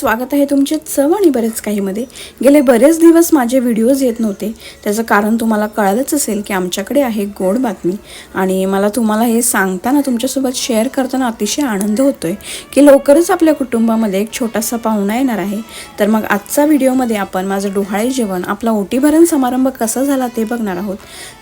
स्वागत आहे तुमचे चव आणि बरेच काहीमध्ये. गेले बरेच दिवस माझे व्हिडिओज येत नव्हते. त्याचं कारण तुम्हाला कळालंच असेल की आमच्याकडे आहे गोड बातमी. आणि मला तुम्हाला हे सांगताना तुमच्यासोबत शेअर करताना अतिशय आनंद होतोय की लवकरच आपल्या कुटुंबामध्ये एक छोटासा पाहुणा येणार आहे. तर मग आजचा व्हिडिओमध्ये आपण माझं डोहाळे जेवण आपला ओटीभरण समारंभ कसा झाला ते बघणार आहोत.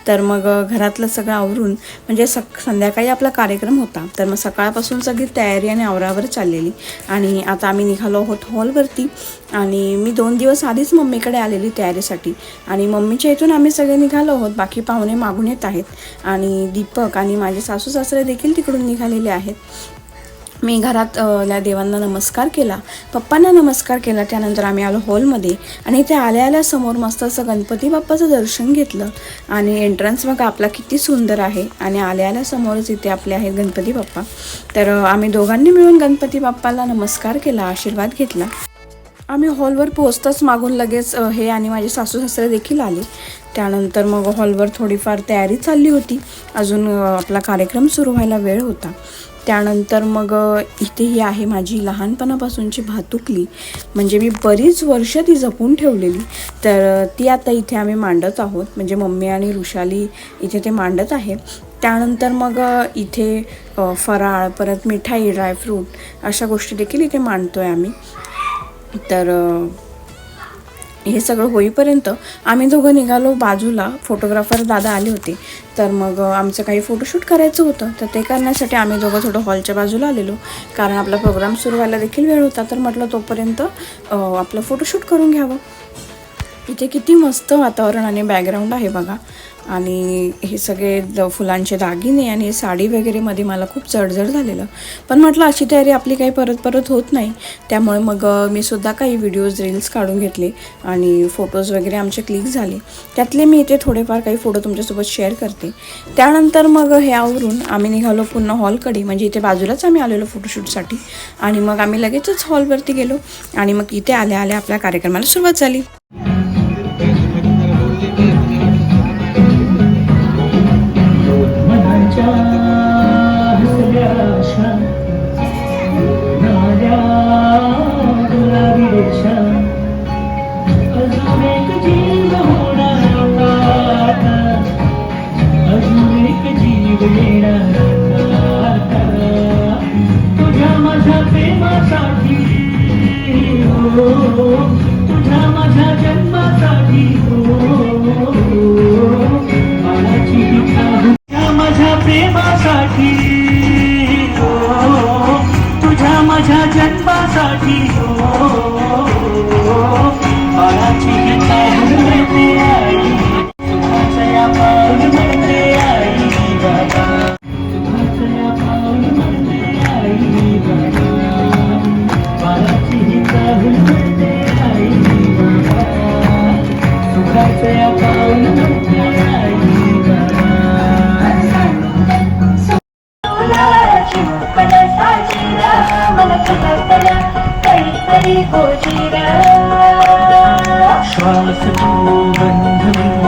तर मग घरातलं सगळं आवरून म्हणजे सक संध्याकाळी आपला कार्यक्रम होता. तर मग सकाळपासून सगळी तयारी आणि आवरावर चाललेली. आणि आता आम्ही निघालो आहोत हॉलवरती. आणि मी दोन दिवस आधीच मम्मीकडे आलेली तयारीसाठी. आणि मम्मीच्या इथून आम्ही सगळे निघालो आहोत. बाकी पाहुणे मागून येत आहेत. आणि दीपक आणि माझे सासू सासरे देखील तिकडून निघालेले आहेत. मी घरात ल्या देवांना नमस्कार केला. पप्पांना नमस्कार केला. त्यानंतर आम्ही आलो हॉलमध्ये आणि इथे आल्या आल्या समोर मस्त असं गणपती बाप्पाचं दर्शन घेतलं. आणि एंट्रन्स बघा आपला किती सुंदर आहे. आणि आल्या आल्या समोरच इथे आपले आहेत गणपती बाप्पा. तर आम्ही दोघांनी मिळून गणपती बाप्पाला नमस्कार केला आशीर्वाद घेतला. आम्ही हॉलवर पोहोचताच मागून लगेच हे आणि माझे सासू सासरे देखील आले. त्यानंतर मग हॉलवर थोडीफार तयारी चालली होती. अजून आपला कार्यक्रम सुरू व्हायला वेळ होता. त्यानंतर मग इथे ही आहे माझी लहानपणापासूनची भातुकली. म्हणजे मी बरीच वर्ष ती जपून ठेवलेली. तर ती आता इथे आम्ही मांडत आहोत. म्हणजे मम्मी आणि ऋषाली इथे ते मांडत आहे. त्यानंतर मग इथे फराळ परत मिठाई ड्रायफ्रूट अशा गोष्टी देखील इथे मांडतो आहे आम्ही. तर हे सगळं होईपर्यंत आम्ही दोघं निघालो बाजूला. फोटोग्राफर दादा आले होते. तर मग आमचं काही फोटोशूट करायचं होतं. तर ते करण्यासाठी आम्ही दोघं थोडं हॉलच्या बाजूला आलेलो. कारण आपला प्रोग्राम सुरू व्हायला देखील वेळ होता. तर म्हटलं तोपर्यंत आपलं फोटोशूट करून घ्यावं. इथे किती मस्त वातावरण आणि बॅकग्राऊंड आहे बघा. आणि हे सगळे द फुलांचे दागिने आणि हे साडी वगैरेमध्ये मला खूप जडजड झालेलं. पण म्हटलं अशी तयारी आपली काही परत परत होत नाही. त्यामुळे मग मी सुद्धा काही व्हिडिओज रील्स काढून घेतले आणि फोटोज वगैरे आमचे क्लिक झाले. त्यातले मी इथे थोडेफार काही फोटो तुमच्यासोबत शेअर करते. त्यानंतर मग हे आवरून आम्ही निघालो पुन्हा हॉलकडे म्हणजे इथे बाजूलाच आम्ही आलेलो फोटोशूटसाठी आणि मग आम्ही लगेचच हॉलवरती गेलो. आणि मग इथे आल्या आल्या आपल्या कार्यक्रमाला सुरुवात झाली. तुझ्या माझ्या प्रेमासाठी हो, तुझ्या श्वास तू बंध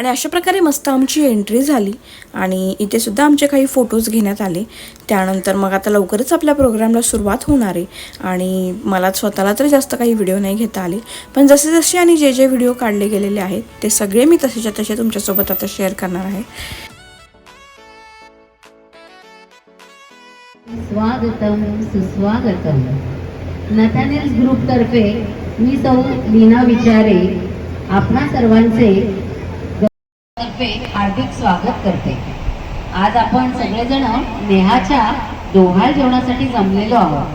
आणि अशा प्रकारे मस्त आमची एंट्री झाली. आणि इथे सुद्धा आमचे काही फोटोज घेण्यात आले. त्यानंतर मग आता लवकरच आपल्या प्रोग्रामला सुरुवात होणार आहे. आणि मला स्वतःला तर जास्त काही व्हिडिओ नाही घेता आले. पण जसे जसे आणि जे जे व्हिडिओ काढले गेलेले आहेत ते सगळे मी तसेच्या तसे तुमच्यासोबत आता शेअर करणार आहे. स्वागतम सुस्वागतम. नथानेल्स ग्रुपतर्फे मी सौ लीना विचारे आपणा सर्वांचे तर्फे हार्दिक स्वागत करते. आज आपण सगळेजण नेहाच्या डोहाळ जेवणासाठी जमलेलो आहोत.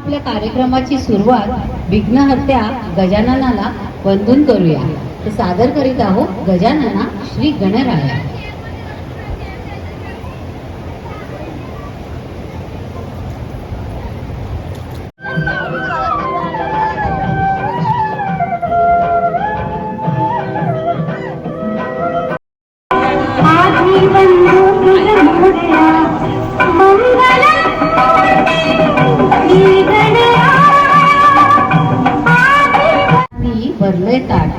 आपल्या कार्यक्रमाची सुरुवात विघ्नहत्या गजाननाला वंदून करूया. तर सादर करीत आहोत गजानना श्री गणराया. नी भरले ताट.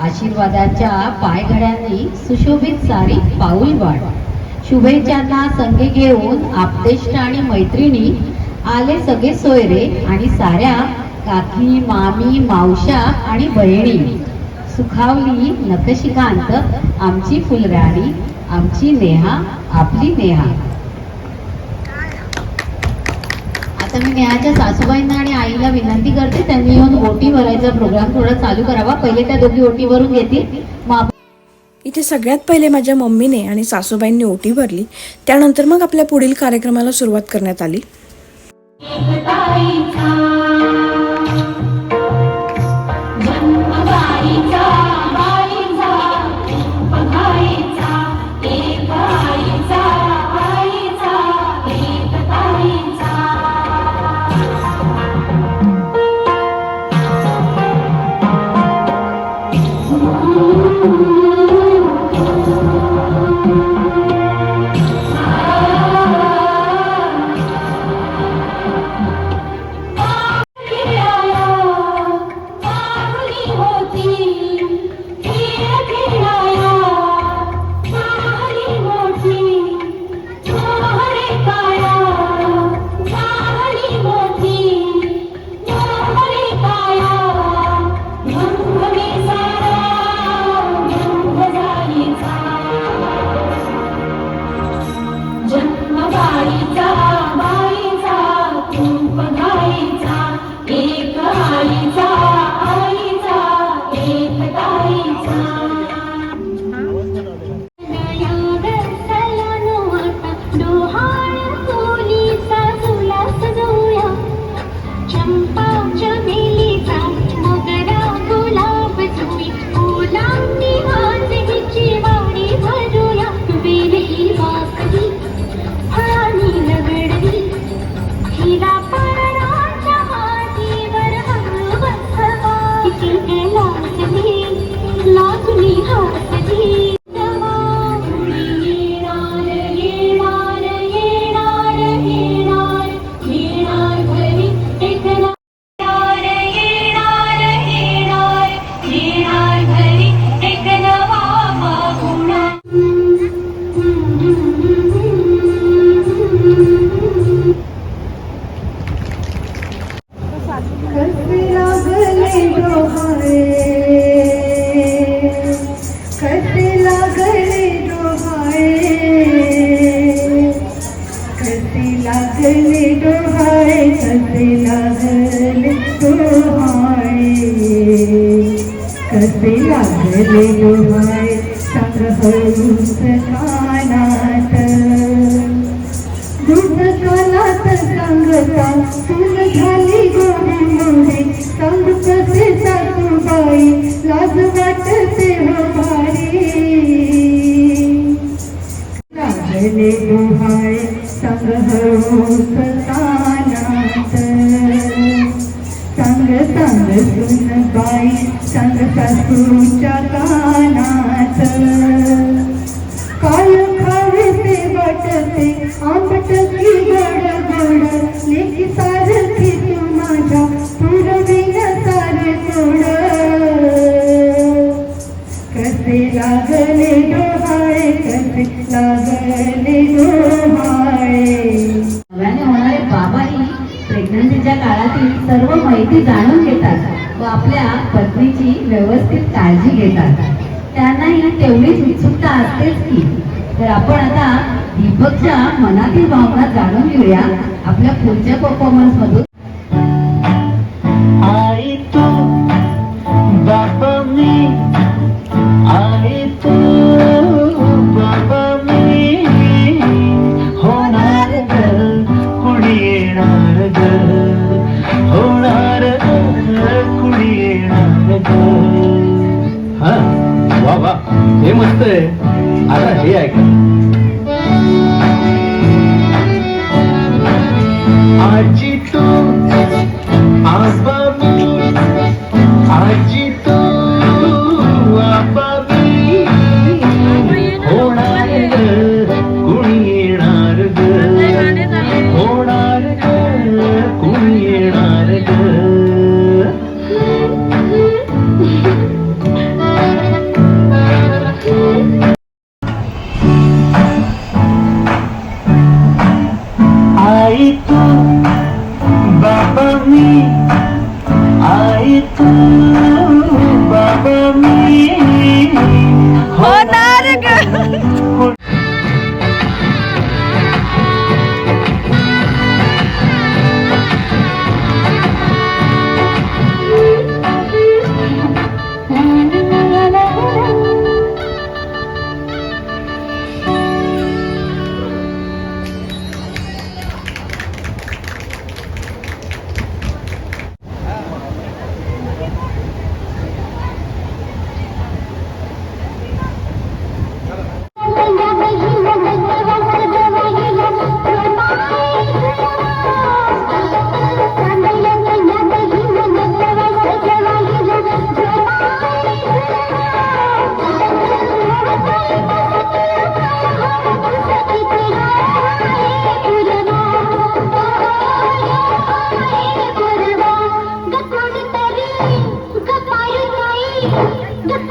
आशीर्वादाच्या पायघड्यांनी सुशोभित सारी पाऊल वाढ. शुभेच्छांना संगे घेऊन आपतेष्ट आणि मैत्रिणी आले सगळे सोयरे आणि साऱ्या काकी मामी मावशा आणि बहिणी. सुखावली नखशिकांत आमची फुलराणी आमची नेहा आपली नेहा आता मी नेहाच्या सासूबाईंना आणि आईला विनंती करते त्यांनी येऊन ओटी भरायचा प्रोग्राम थोडा चालू करावा. पहिले त्या दोघी ओटी भरून घेतील. मग इथे सगळ्यात पहिले माझ्या मम्मीने आणि सासूबाईंनी ओटी भरली. त्यानंतर मग आपल्या पुढील कार्यक्रमाला सुरुवात करण्यात आली. Father. पत्नीची व्यवस्थित काळजी घेतात. त्यांनाही तेवढीच उत्सुकता असतेच की. तर आपण आता दीपकच्या मनातील भावना जाणून घेऊया आपल्या पुढच्या परफॉर्मन्स मधून.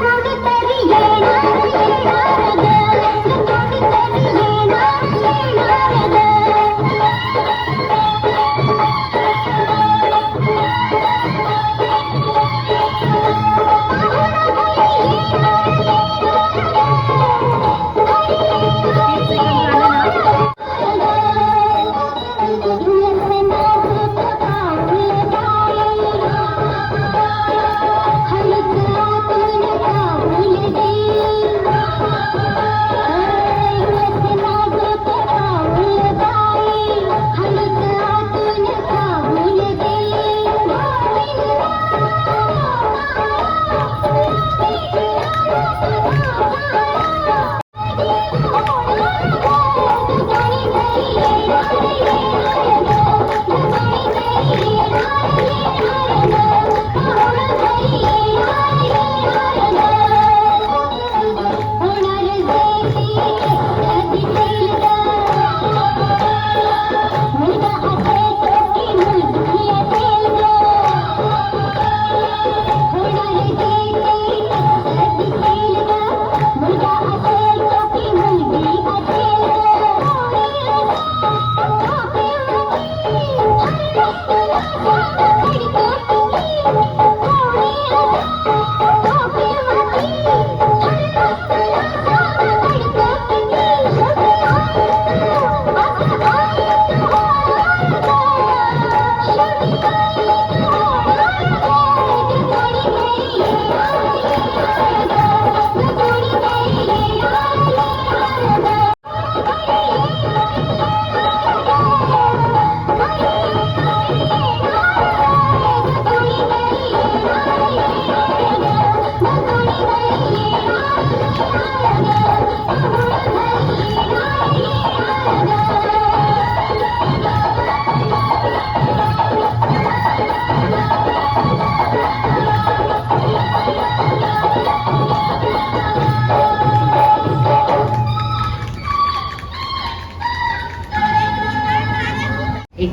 கொடுத்தது ஏழு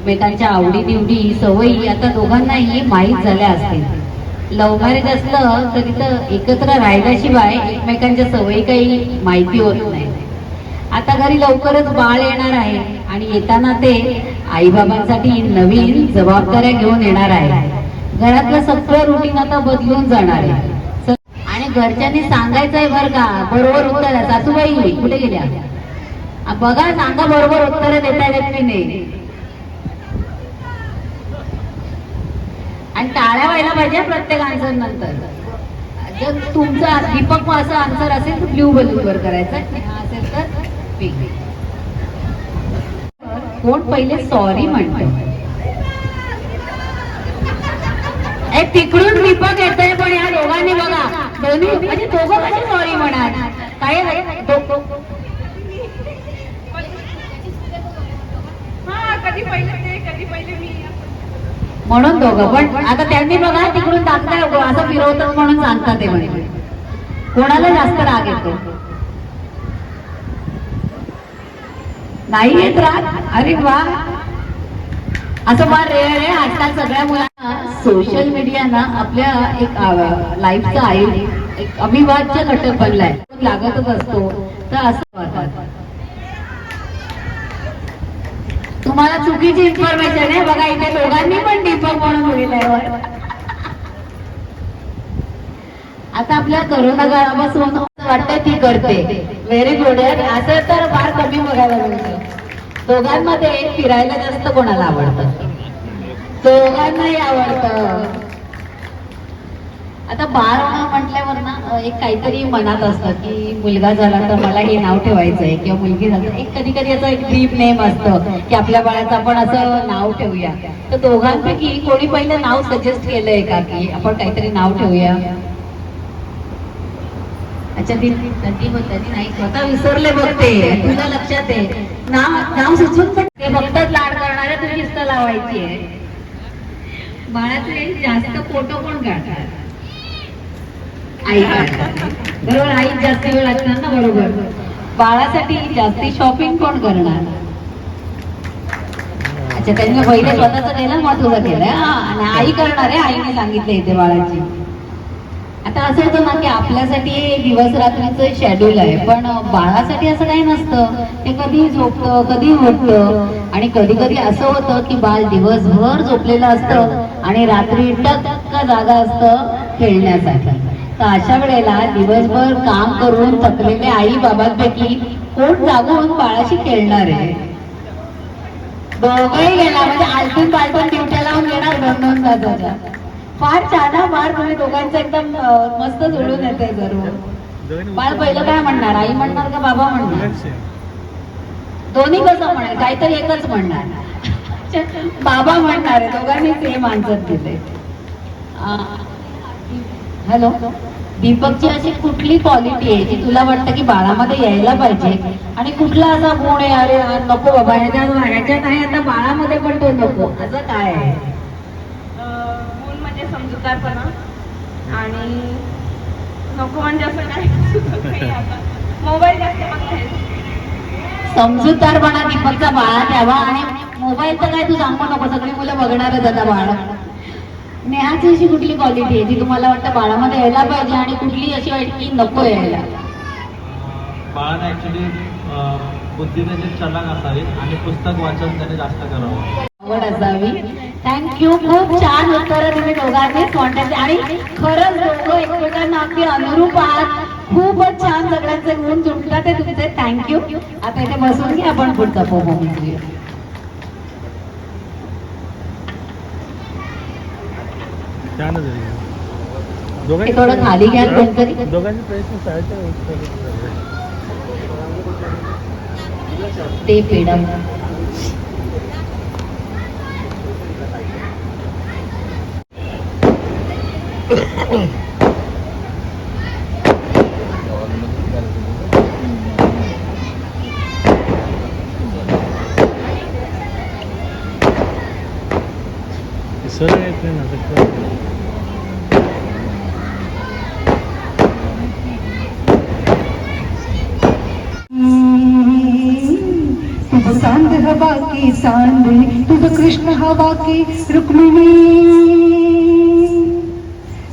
एकमेकांच्या आवडीनिवडी सवयी आता दोघांनाही माहीत झाल्या असतील. लव्ह मॅरेज असलं तरी तर एकत्र राहिल्याशिवाय एकमेकांच्या सवयी काही माहिती होत नाही. आता घरी लवकरच बाळ येणार आहे आणि येताना ते आईबाबांसाठी नवीन जबाबदाऱ्या घेऊन येणार आहे घरातलं सगळं रुटीन आता बदलून जाणार आहे. आणि घरच्यांनी सांगायचंय बर का बरोबर उत्तर सासूबाई कुठे गेल्या? बघा सांगा बरोबर उत्तर देता येत की नाही. आणि टाळ्या व्हायला पाहिजे प्रत्येक आन्सर नंतर. जर तुमचा दीपक असं आन्सर असेल तर ब्ल्यू बलून वर करायचं असेल तर pink. कोण पहिले सॉरी म्हणतो? तिकडून दीपक येतोय पण या दोघांनी बघा. दोन्ही म्हणजे दोघं कसे सॉरी म्हणाल? काय कधी पहिले ते कधी पहिले मी. म्हणून दोघं. पण आता त्यांनी बघा तिकडून टाकताय असं फिरवतात म्हणून सांगतात ते म्हणे. कोणाला जास्त राग येतो? नाही येत राग? अरे वा. असं फार रेअर आहे. आजकाल सगळ्या मुलांना सोशल मीडिया ना आपल्या एक लाईफचा आहे. एक अविभाज्य घटक बनलाय. लागतच असतो. तर असं वाटतं. तुम्हाला चुकीची इन्फॉर्मेशन आहे. बघा इथे दोघांनी पण दीपक म्हणून लिहिलंय आता आपल्या करोना काळापासून वाटतंय ती करते. व्हेरी गुड असं तर फार कमी बघायला मिळतं. दोघांमध्ये फिरायला जास्त कोणाला आवडतं? दोघांनाही आवडतं. आता बाळ होणं म्हटल्यावर ना एक काहीतरी मनात असतं की मुलगा झाला तर मला हे नाव ठेवायचं आहे किंवा मुलगी झालं एक कधी कधी असं एक ड्रीम नेम असतं की आपल्या बाळाचं आपण असं नाव ठेवूया. तर दोघांपैकी कोणी पहिलं नाव सजेस्ट केलंय का की आपण काहीतरी नाव ठेवूया? अच्छा ती ती म्हणते नाही स्वतः विसरले बघते तुझ्या लक्षात आहे. नाव नाव सुचवून पण ते फक्तच लाड करणाऱ्या तुझी लावायची आहे. बाळाचे जास्त फोटो कोण काढतात? आई. बरोबर आई जास्त वेळ असणार ना बरोबर. बाळासाठी जास्ती शॉपिंग कोण करणार? अच्छा त्यांनी पहिले स्वतःच केलं मग तुझं केलंय आणि आई करणार आहे आईने सांगितलं इथे बाळाची. आता असं होतं ना की आपल्यासाठी दिवस रात्रीचं शेड्यूल आहे पण बाळासाठी असं काही नसतं. ते कधी झोपतं कधी उठतं. आणि कधी कधी असं होतं की बाळ दिवसभर झोपलेलं असतं आणि रात्री टक्क जागा असतं खेळण्यासाठी. तर अशा वेळेला दिवसभर काम करून थकलेले आई बाबांपैकी कोण जागून बाळाशी खेळणार आहे? दोघंही गेला म्हणजे आलटून पालटून ड्युट्या लावून घेणार दोन दोन तासाच्या फार छान फार तुम्ही दोघांचं एकदम मस्त जुळून येते जरूर. बाळ पहिलं काय म्हणणार? आई म्हणणार का बाबा म्हणणार? दोन्ही कसं म्हणणार? काहीतरी एकच म्हणणार. बाबा म्हणणार आहे दोघांनी सेम आन्सर दिले. हॅलो? दीपकची अशी कुठली क्वालिटी आहे जी तुला वाटतं की बाळामध्ये यायला पाहिजे? आणि कुठला असा गुण आहे अरे नको बाबा ह्याच्यात ह्याच्यात आहे आता बाळामध्ये पण तो नको. असं काय आहे? गुण म्हणजे समजूतदारपणा. आणि नको म्हणजे असं काय मोबाईल जास्त समजूतदारपणा दीपकचा बाळात यावा आणि मोबाईलचं काय तू सांगू नको सगळी मुलं बघणारच आता बाळ. नेहाची अशी कुठली क्वालिटी आहे जी तुम्हाला वाटतं बाळामध्ये यायला पाहिजे आणि कुठली अशी वाईट की नको यायला? बाळाने ऍक्च्युली बुद्धी त्याची चलाक असावी आणि पुस्तक वाचन त्याने जास्त करावं. आवड असावी. थँक्यू खूप छान उत्तर तुम्ही दोघांनी कॉन्टॅक्ट आणि खरंच दोघं एकमेकांना अगदी अनुरूप आहात. खूपच छान सगळ्यांचे गुण जुळतात ते तुमचे. थँक्यू आता इथे बसून घ्या आपण पुढचा परफॉर्मन्स छानच हे थोडं खाली घ्या कोणतरी दोघांचे प्रयत्न शाळेच्या ते फ्रीडम सर कृष्ण हवा की रुक्मिणी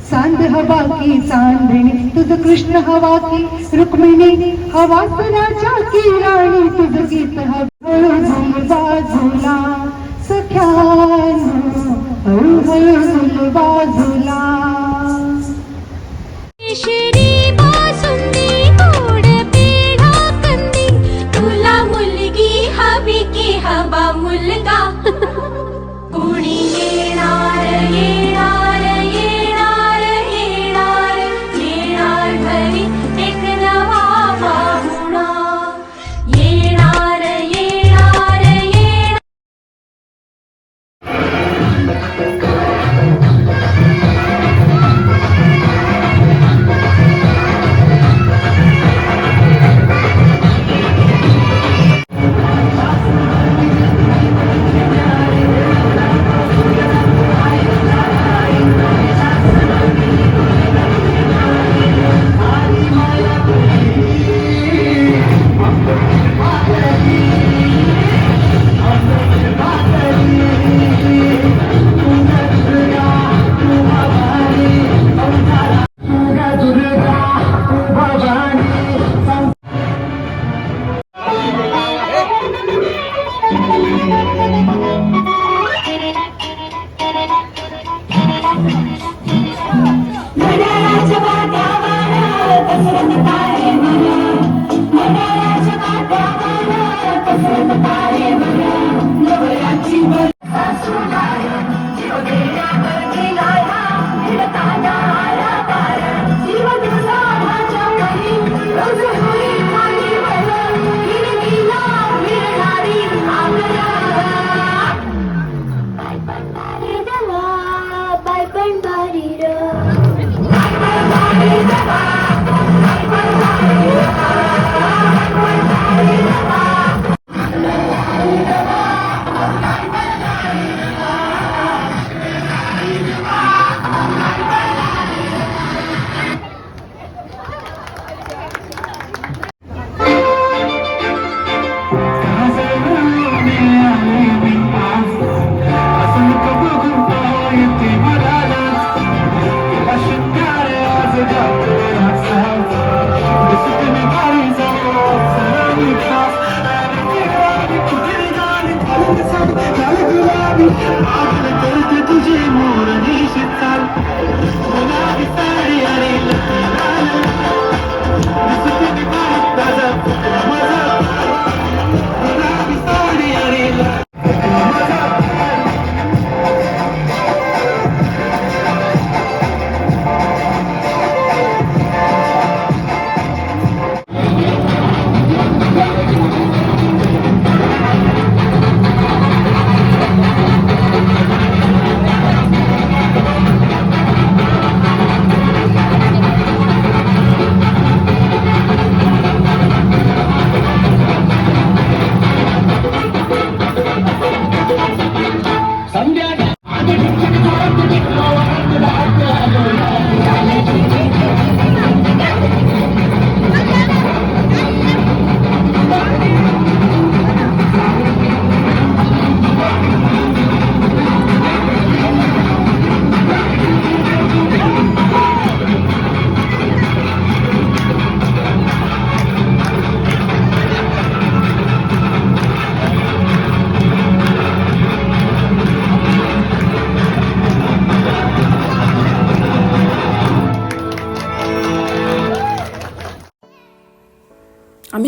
सांद हवा की चांदणी तुझ कृष्ण हवा की रुक्मिणी हवा सुराच्या की राणी तुझ No me hagas llorar. गुलाबी आज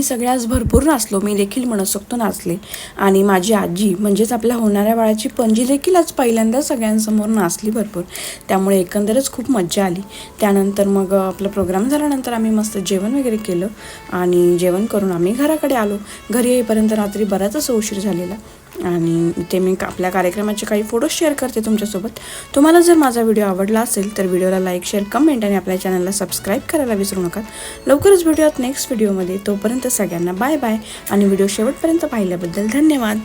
आम्ही सगळ्याच भरपूर नाचलो. मी देखील मनसोक्त नाचले. आणि माझी आजी म्हणजेच आपल्या होणाऱ्या बाळाची पणजी देखील आज पहिल्यांदा सगळ्यांसमोर नाचली भरपूर. त्यामुळे एकंदरच खूप मज्जा आली. त्यानंतर मग आपला प्रोग्राम झाल्यानंतर आम्ही मस्त जेवण वगैरे केलं. आणि जेवण करून आम्ही घराकडे आलो. घरी येईपर्यंत रात्री बराच असं उशीर झालेला. आणि इथे मी का- आपल्या कार्यक्रमाचे काही फोटो शेअर करते तुमच्यासोबत. तुम्हाला जर माझा व्हिडिओ आवडला असेल तर व्हिडिओला लाईक शेअर कमेंट आणि आपल्या चॅनलला सबस्क्राईब करायला विसरू नका. लवकरच व्हिडिओत नेक्स्ट व्हिडिओमध्ये तोपर्यंत सगळ्यांना बाय बाय आणि व्हिडिओ शेवटपर्यंत पाहिल्याबद्दल धन्यवाद.